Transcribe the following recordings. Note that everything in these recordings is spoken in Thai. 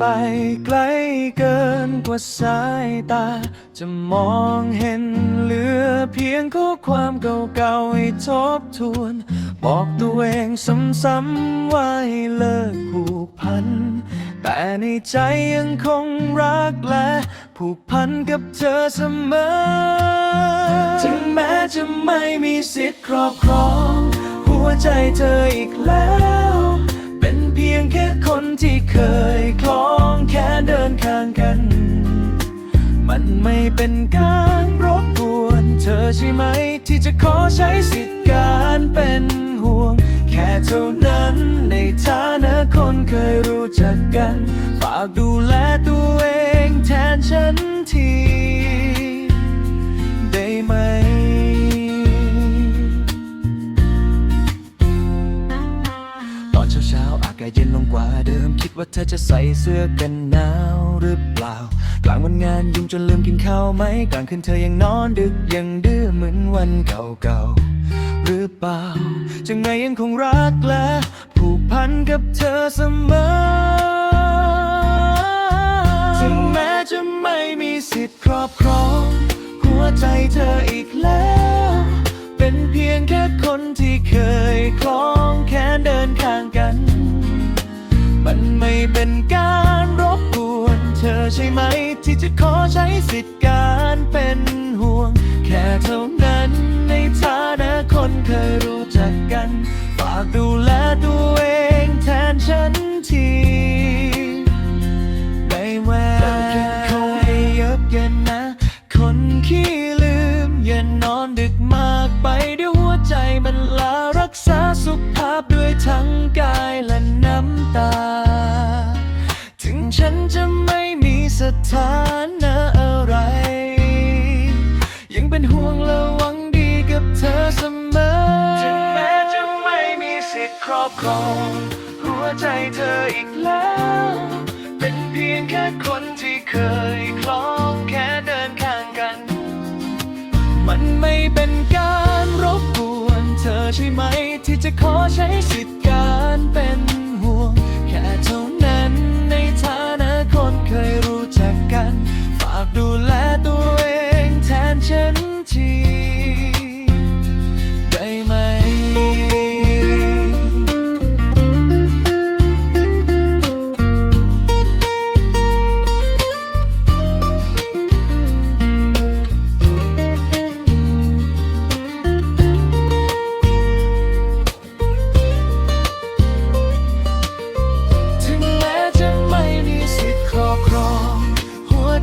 ไปไกลเกินกว่าสายตา จะมองเห็นเหลือเพียงข้อความเก่าๆให้ทบทวน บอกตัวเองซ้ำๆว่าให้เลิกผูกพัน แต่ในใจยังคงรักและผูกพันกับเธอเสมอ ถึงแม้จะไม่มีสิทธิ์ครอบครอง หัวใจเธออีกแล้ว เป็นเพียงแค่คนที่ ใช่ไหม ที่จะขอใช้สิทธิ์การเป็นห่วง แค่เท่านั้นในฐานะคนเคยรู้จักกัน ฝากดูแลตัวเองแทนฉันทีได้ไหมตอนเช้าๆอากาศเย็นลงกว่าเดิมคิดว่าเธอจะใส่เสื้อกันหนาว หรือเปล่า กลางวันงานยุ่งจนลืมกินข้าวไหม กลางคืนเธอยังนอนดึกยังดื้อเหมือนวันเก่าๆหรือเปล่าจะไงยังคงรักและผูกพันกับเธอเสมอ ถึงแม้จะไม่มีสิทธิ์ครอบครอง หัวใจเธออีกแล้ว เป็นเพียงแค่คนที่เคยคล้องแขนเดินข้างกัน มันไม่เป็นการ จะขอใช้สิทธิ์การเป็นห่วง แค่เท่านั้นในฐานะคนเคยรู้จักกัน ฝากดูแลตัวเองแทนฉันทีได้แววคงให้เยอะเย็นนะ คนขี้ลืมอย่านอนดึกมากไปเดี๋ยวหัวใจมันลารักษาสุขภาพด้วยทั้งกายและน้ำตา ถึงฉันจะไม่ สถานะอะไร ยังเป็นห่วงและหวังดีกับเธอเสมอ ถึงแม้จะไม่มีสิทธิ์ครอบครอง หัวใจเธออีกแล้ว เป็นเพียงแค่คนที่เคยคล้องแค่เดินข้างกัน มันไม่เป็นการรบกวน เธอใช่ไหมที่จะขอใช้สิทธิ์การเป็น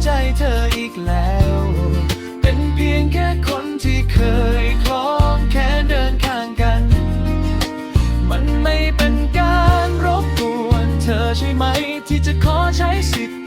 ใจเธออีกแล้ว เป็นเพียงแค่คนที่เคยคล้องแค่เดินข้างกัน มันไม่เป็นการรบกวน เธอใช่ไหมที่จะขอใช้สิทธ